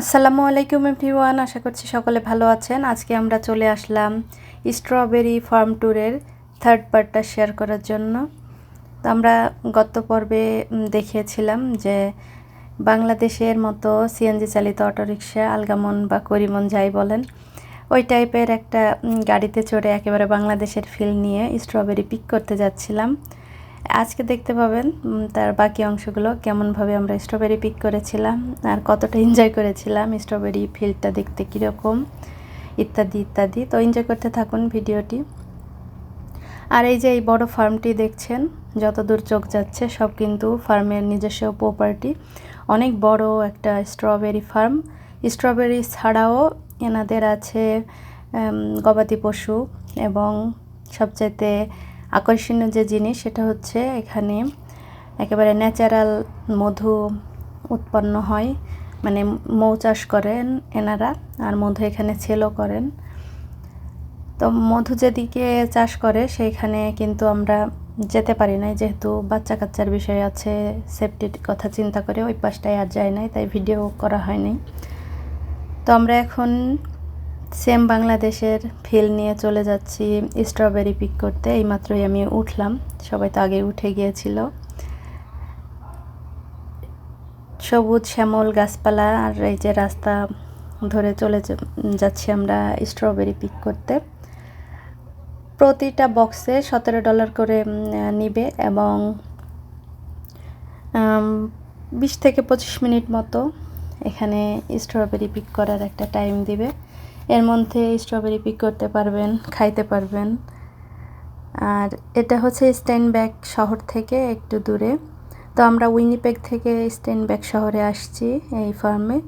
আসসালামু আলাইকুম এভরিওয়ান, আশা করছি সকলে ভালো আছেন। আজকে আমরা চলে আসলাম স্ট্রবেরি ফার্ম ট্যুরের থার্ড পার্টটা শেয়ার করার জন্য। তো আমরা গত পর্বে দেখিয়েছিলাম যে বাংলাদেশের মতো সিএনজি চালিত অটোরিকশা, আলগামন বা করিমন যাই বলেন, ওই টাইপের একটা গাড়িতে চড়ে একেবারে বাংলাদেশের ফিল নিয়ে স্ট্রবেরি পিক করতে যাচ্ছিলাম। আজকে দেখতে পাবেন তার বাকি অংশগুলো কেমনভাবে আমরা স্ট্রবেরি পিক করেছিলাম আর কতটা এনজয় করেছিলাম স্ট্রবেরি ফিল্ডটা দেখতে কীরকম, ইত্যাদি ইত্যাদি। তো এনজয় করতে থাকুন ভিডিওটি। আর এই যে এই বড় ফার্মটি দেখছেন, যতদূর চোখ যাচ্ছে, সব কিন্তু ফার্মের নিজস্ব প্রপার্টি অনেক বড় একটা স্ট্রবেরি ফার্ম স্ট্রবেরি ছাড়াও এনাদের আছে গবাদি পশু এবং সবচাইতে আকর্ষণীয় যে জিনিস সেটা হচ্ছে এখানে একেবারে ন্যাচারাল মধু উৎপন্ন হয়। মানে মৌ চাষ করেন এনারা আর মধু এখানে সেলও করেন। তো মধু যেদিকে চাষ করে সেইখানে কিন্তু আমরা যেতে পারি নাই, যেহেতু বাচ্চা কাচ্চার বিষয় আছে সেফটির কথা চিন্তা করে ওই পাশটায় আর যায় নাই, তাই ভিডিও করা হয়নি। তো আমরা এখন সেম বাংলাদেশের ফিল নিয়ে চলে যাচ্ছি স্ট্রবেরি পিক করতে এইমাত্রই আমি উঠলাম, সবাই তো আগে উঠে গিয়েছিল। সবুজ শ্যামল গাছপালা আর এই যে রাস্তা ধরে চলে যাচ্ছি আমরা স্ট্রবেরি পিক করতে। প্রতিটা বক্সে সতেরো ডলার করে নিবে এবং বিশ থেকে পঁচিশ মিনিট মতো এখানে স্ট্রবেরি পিক করার একটা টাইম দিবে। এর মধ্যে স্ট্রবেরি পিক করতে পারবেন, খাইতে পারবেন। আর এটা হচ্ছে স্টেনব্যাক শহর থেকে একটু দূরে। তো আমরা উইনিপেগ থেকে স্টেনব্যাক শহরে আসছি এই ফার্মে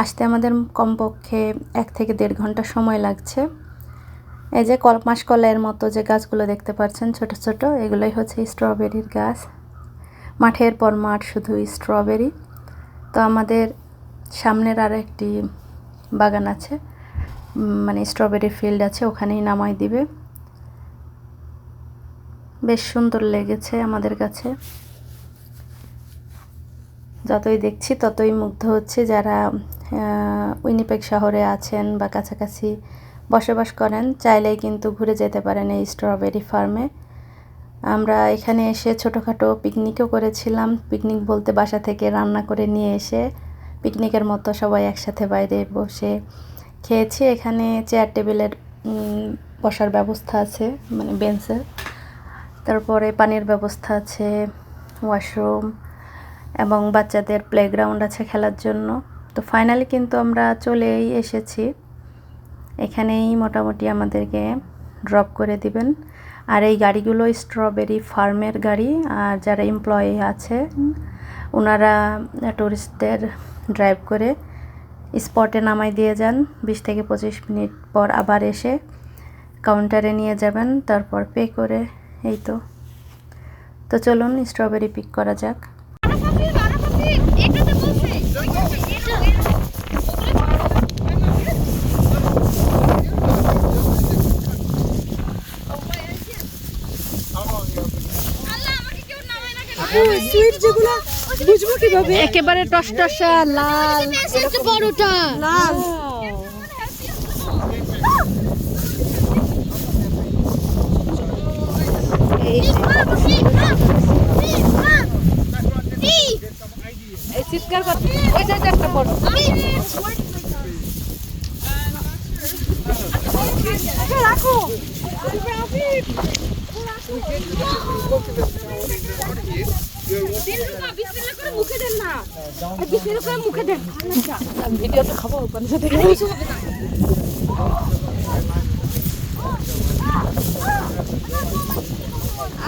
আসতে আমাদের কমপক্ষে এক থেকে দেড় ঘণ্টা সময় লাগছে। এই যে কল মাসকলাইয়ের মতো যে গাছগুলো দেখতে পাচ্ছেন, ছোট ছোট, এগুলোই হচ্ছে স্ট্রবেরির গাছ। মাঠের পর মাঠ শুধু স্ট্রবেরি তো আমাদের সামনের আরও একটি বাগান আছে। মানে স্ট্রবেরি ফিল্ড আছে, ওখানেই নামাই দিবে। বেশ সুন্দর লেগেছে আমাদের কাছে। যতই দেখছি ততই মুগ্ধ হচ্ছে যারা উইনিপেক শহরে আছেন বা কাছাকাছি বসবাস করেন, চাইলেই কিন্তু ঘুরে যেতে পারেন এই স্ট্রবেরি ফার্মে আমরা এখানে এসে ছোটোখাটো পিকনিকও করেছিলাম। পিকনিক বলতে বাসা থেকে রান্না করে নিয়ে এসে পিকনিকের মতো সবাই একসাথে বাইরে বসে খেয়েছি। এখানে চেয়ার টেবিলের বসার ব্যবস্থা আছে মানে বেঞ্চের তারপরে পানির ব্যবস্থা আছে ওয়াশরুম এবং বাচ্চাদের প্লেগ্রাউন্ড আছে খেলার জন্য। তো ফাইনালি কিন্তু আমরা চলেই এসেছি। এখানেই মোটামুটি আমাদেরকে ড্রপ করে দিবেন। আর এই গাড়িগুলো স্ট্রবেরি ফার্মের গাড়ি, আর যারা এমপ্লয়ি আছে ওনারা টুরিস্টদের ড্রাইভ করে। স্পটে নামাই দিয়ে যান। বিশ থেকে পঁচিশ মিনিট পর আবার এসে কাউন্টারে নিয়ে যাবেন, তারপর পে করে, এই তো। তো চলুন, স্ট্রবেরি পিক করা যাক। সুইট যেগুলো বুঝব কীভাবে? একেবারে টসটসা লাল। বড়টা লাল। চিৎকার কর। ওই যে যে একটা বড় রাখো।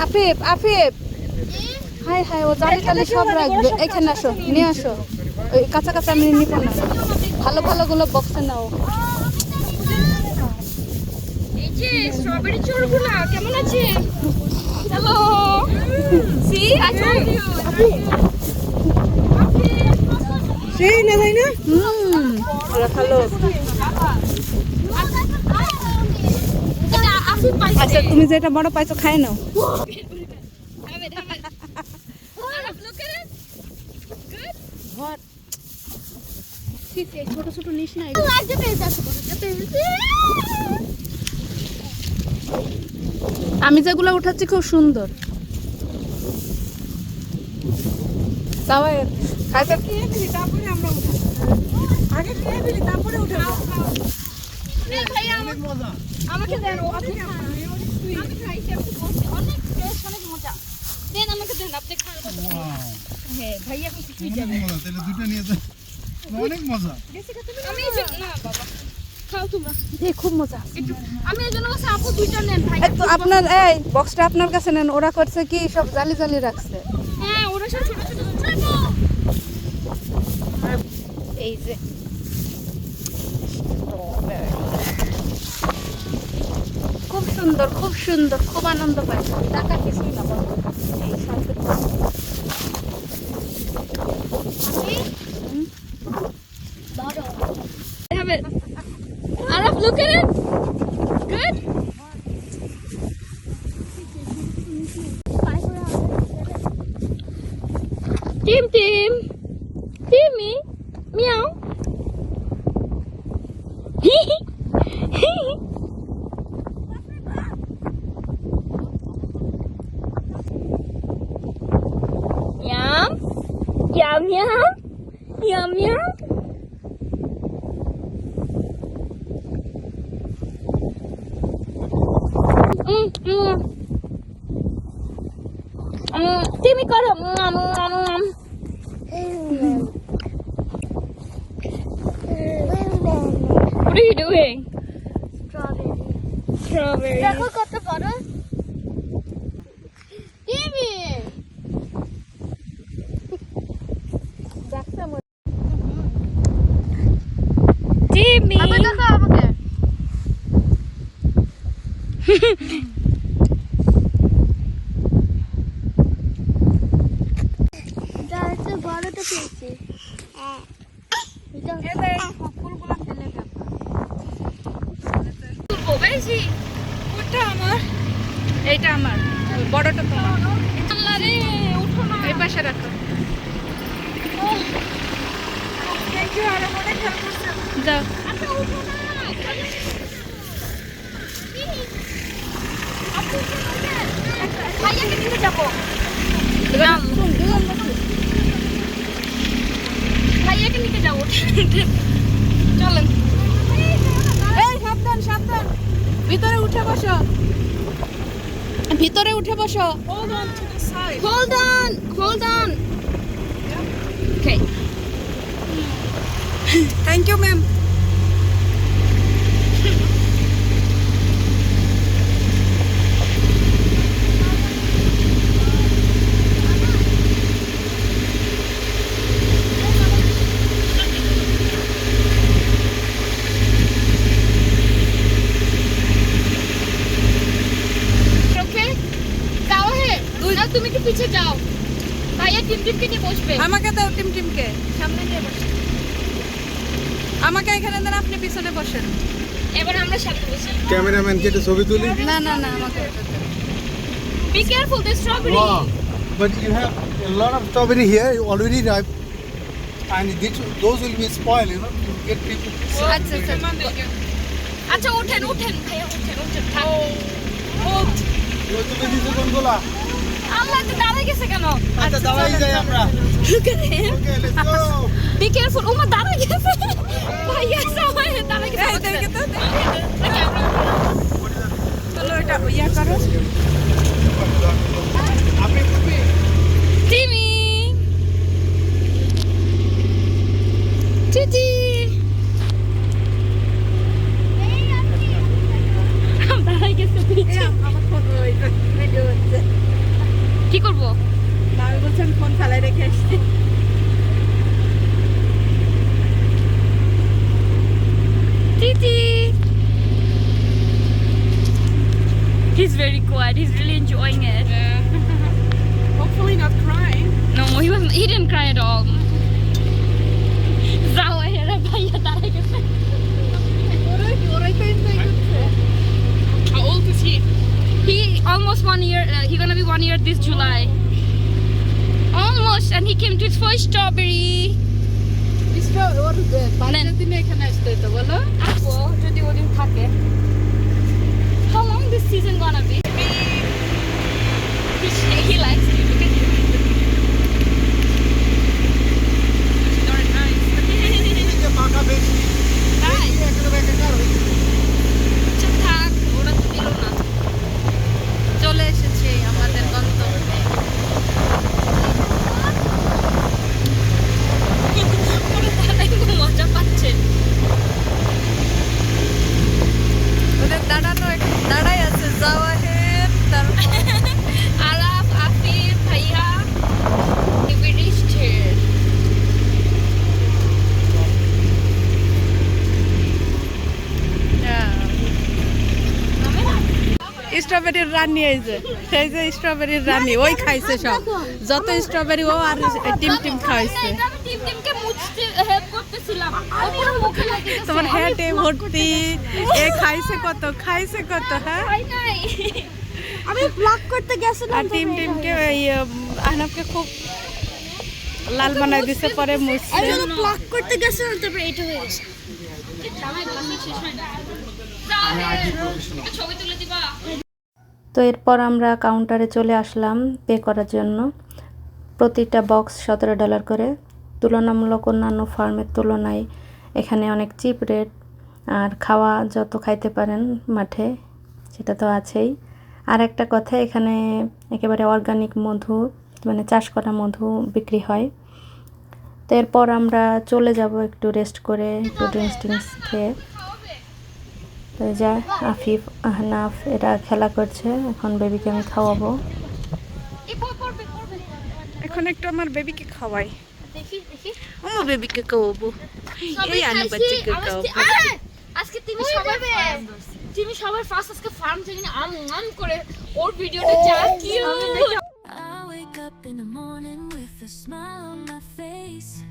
আফিফ আফিফ। হাই হাই, ও জালি টালি সব রাখবে এখানে আসো, নিয়ে আসো। ওই কাঁচা কাঁচা আমি নিব না। ভালো ভালো গুলো বক্সে নাও। যে স্ট্রবেরি চোরগুলা কেমন আছে? Hello see I told you সেই না তাই না? হুম আচ্ছা তুমি যেটা বড় পাইছো খাই নাও? ছোট ছোট নিস না আজকে পেয়েছে আছে বড়টা পেয়েছে আমি যেগুলো উঠাচ্ছি খুব সুন্দর। আমাকে দেন আমি অনেক মজা। দেন আমাকে দেন আপনি খান। হ্যাঁ ভাইয়া এখন যাবে। তাহলে দুটো নিয়ে যাও অনেক মজা। আমি না বাবা। খুব মজা আমি এই জন্য আপু দুইটা নেন ভাই। তো আপনার এই বক্সটা আপনার কাছে নেন ওরা করছে কি সব জালি জালি রাখছে। হ্যাঁ ওরা সব ছোট ছোট ছোট এই যে। খুব সুন্দর খুব সুন্দর খুব আনন্দ পাই টাকা কিছুই না। এই শান্তি have it. Look at it. Good. Tim, Tim. Timmy. Meow. Yum. Yum, yum. Yum, yum. có được ngầm ngầm ngầm What are you doing? Strawberry. Strawberry. Now look at the butter. Give me. Back somewhere. Give me. I'm gonna go over. ওটা আমার এইটা আমার বড়টা তোমার। এই পাশে রাখো যাও ভাইয়াকে নিতে যাব ভাইয়াকে নিতে যাব চলেন। এই সাবধান সাবধান। ভিতরে উঠে বসো। ভিতরে উঠে বসো। Hold on, hold on. Okay. Thank you ma'am Okay? যাও হে না তুমি একটু পিছে যাও ভাইয়া টিম টিমকে নিয়ে বসবে আমাকে দাও টিম টিমকে। সামনে নিয়ে বসো। আমাকে এখানে দেন আপনি পিছনে বসেন। এবার আমরা সামনে বসি। ক্যামেরাম্যানকে একটু ছবি তুলি। না না না আমাকে be careful this strawberry Wow. But you have a lot of strawberry here already ripe. And this, those will be spoiled, you know, to get people. আচ্ছা আচ্ছা। আচ্ছা ওঠেন ওঠেন ভাইয়া ওঠেন ওঠেন থাক। এবার তুমি দিছো কোনগুলা? আল্লাহ তো দাঁড়ায় গেছে কেন? আচ্ছা দাঁড়াই যাই আমরা। Look at him. Okay, let's go. Be careful ও মা দাঁড়ায় গেছে। ভাইয়া সবাই দাঁড়াই গেছে। he's really enjoying it. Yeah. Hopefully not crying. No, he was he didn't cry at all. How old is he? He almost one year. Uh, he's gonna be one year this July. Almost, and he came to his first strawberry. How long this season gonna be? He, likes you. Look at. আচ্ছা, না। চলে এসেছি আমাদের গন্তব্যে ওরা দাঁড়ায় খুব মজা পাচ্ছে। ওদের দাঁড়ানো এক- দাঁড়াই আছে জাওয়াহের তারপর আরাফ, আফিফ, ভাইয়া, we reached here. স্ট্রবেরির রানী এই যে সেই যে স্ট্রবেরির রানী ওই খাইছে সব। যত স্ট্রবেরি ও আর টিম টিম খাইছে এটা টিম টিমকে মুছতে help করতেছিলাম। ও পুরো মুখে লাগিয়ে তোমার হেঁটে ভর্তি। এ খাইছে কত খাইছে কত হ্যাঁ। আমি ব্লগ করতে গেছিলাম আর টিম টিমকে এই উম, আহনাফকে খুব লাল বানাই দিছে পরে মুছছে। আমি ব্লগ করতে গেছিলাম তারপরে এটা হয়ে গেছে। হয় ছবি তুলে দিবা। তো এরপর আমরা কাউন্টারে চলে আসলাম পে করার জন্য। প্রতিটা বক্স সতেরো ডলার করে। তুলনামূলক অন্যান্য ফার্মের তুলনায় এখানে অনেক চিপ রেট আর খাওয়া যত খাইতে পারেন মাঠে, সেটা তো আছেই। আর একটা কথা, এখানে একেবারে অর্গানিক মধু মানে চাষ করা মধু বিক্রি হয়। তো এরপর আমরা চলে যাব একটু রেস্ট করে, একটু ড্রিঙ্কস টিঙ্কস খেয়ে। তো এই যা আফিফ আহনাফ এরা খেলা করছে। এখন বেবিকে আমি খাওয়াবো। এখন একটু আমার বেবিকে খাওয়াই। দেখি দেখি। আমার বেবিকে খাওয়াবো। এই আনু বাচ্চাকে আজকে- খাওয়াবো। আজকে তিনি সবার তিনি সবার ফার্স্ট আজকে ফার্ম থেকে আম আম করে ওর ভিডিওটা যা cute I wake up in the morning with a smile on my face.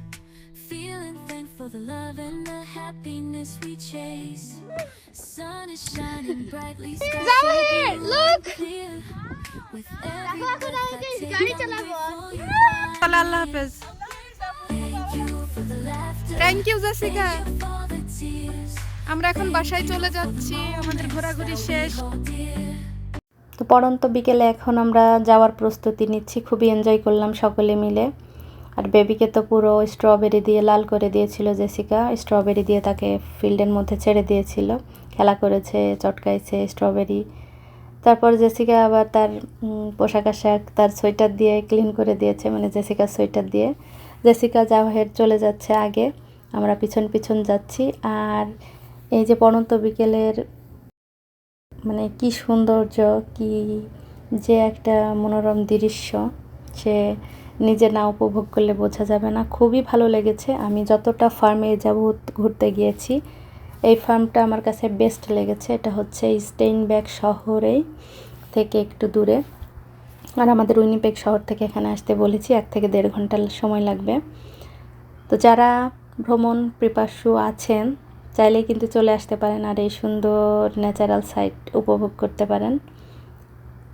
The love and the happiness we chase. Sun is shining brightly, so blue and look. With every the laughter. Thank you Jessica. আমরা এখন বাসায় চলে যাচ্ছি আমাদের ঘোরাঘুরি শেষ Oh তো পড়ন্ত বিকেলে এখন আমরা যাওয়ার প্রস্তুতি নিচ্ছি খুবই এনজয় করলাম সকলে মিলে আর বেবিকে তো পুরো স্ট্রবেরি দিয়ে লাল করে দিয়েছিল জেসিকা। স্ট্রবেরি দিয়ে তাকে ফিল্ডের মধ্যে ছেড়ে দিয়েছিল। খেলা করেছে, চটকাইছে স্ট্রবেরি। তারপর জেসিকা আবার তার পোশাক আশাক, তার সোয়েটার দিয়ে ক্লিন করে দিয়েছে মানে জেসিকার সোয়েটার দিয়ে। জেসিকা জাওয়াহের চলে যাচ্ছে আগে। আমরা পিছন পিছন যাচ্ছি। আর এই যে পড়ন্ত বিকেলের মানে কি সৌন্দর্য, কি যে একটা মনোরম দৃশ্য, সে নিজে না উপভোগ করলে বোঝা যাবে না। খুবই ভালো লেগেছে। আমি যতটা ফার্মে যাব ঘুরতে গিয়েছি, এই ফার্মটা আমার কাছে বেস্ট লেগেছে। এটা হচ্ছে স্টেইনব্যাগ শহরেই থেকে একটু দূরে। আর আমাদের উইনিপেক শহর থেকে এখানে আসতে বলেছি, এক থেকে দেড় ঘণ্টা সময় লাগবে। তো যারা ভ্রমণ পিপাসু আছেন, চাইলেই কিন্তু চলে আসতে পারেন আর এই সুন্দর ন্যাচারাল সাইট উপভোগ করতে পারেন।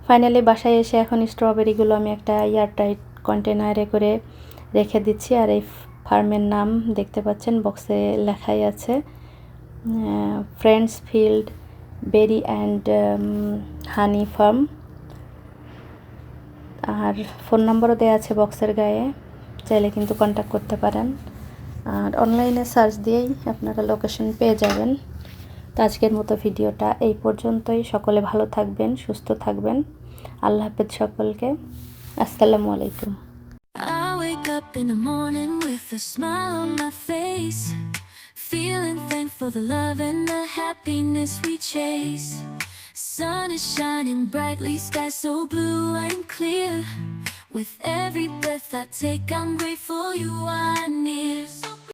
ফাইনালি বাসায় এসে এখন স্ট্রবেরিগুলো আমি একটা এয়ারটাইট কন্টেনারে করে রেখে দিচ্ছি। আর এই ফার্মের নাম দেখতে পাচ্ছেন, বক্সে লেখাই আছে friends field berry and honey farm R phone নম্বরও দেওয়া আছে বক্সের গায়ে, চাইলে কিন্তু কন্ট্যাক্ট করতে পারেন। আর অনলাইনে সার্চ দিয়েই আপনারা লোকেশন পেয়ে যাবেন। তো আজকের মতো ভিডিওটা এই পর্যন্তই। সকলে ভালো থাকবেন, সুস্থ থাকবেন। আল্লাহ হাফেজ সকলকে। আসসালামু আলাইকুম I wake up in the morning with a smile on my face. Feeling thankful the love and the happiness we chase. Sun is shining brightly, sky so blue and clear. With every breath I take, I'm grateful you are near.